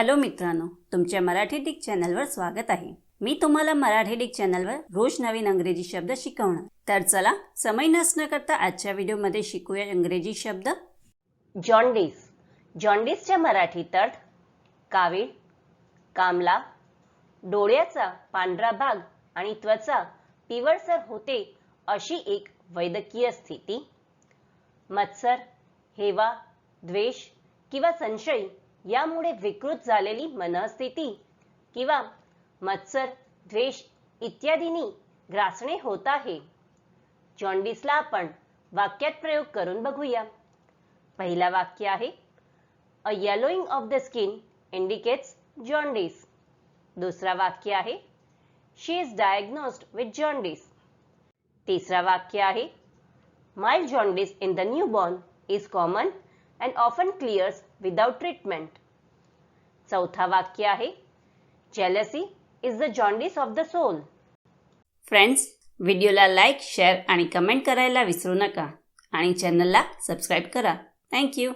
Hello मित्रांनो तुमच्या Marathi Dick चॅनलवर स्वागत आहे. मी तुम्हाला मराठी डिक चॅनलवर रोज नवीन अंग्रेजी शब्द शिकवणार. तर चला समय नसणं करता आजच्या व्हिडिओमध्ये शिकूया इंग्रजी शब्द. जॉन्डिस. जॉन्डिसच्या मराठीत अर्थ कावीळ कामला डोळ्याचा पांढरा भाग आणि त्वचा पिवळसर होते अशी एक वैद्यकीय स्थिती. मत्सर हेवा द्वेष किंवा संशय यामुळे विकृत झालेली मनस्थिती किंवा मत्सर द्वेष इत्यादींनी ग्रासणे होत आहे. जॉन्डिसला आपण वाक्यात प्रयोग करून बघूया. पहिला वाक्य आहे a yellowing of the skin indicates jaundice दुसरा वाक्य आहे she is diagnosed with jaundice तिसरा वाक्य आहे mild jaundice in the newborn is common and often clears without treatment चौथा वाक्य आहे jealousy is the jaundice of the soul friends व्हिडिओला लाईक शेअर आणि कमेंट करायला विसरू नका. आणि चॅनलला सबस्क्राईब करा. थँक्यू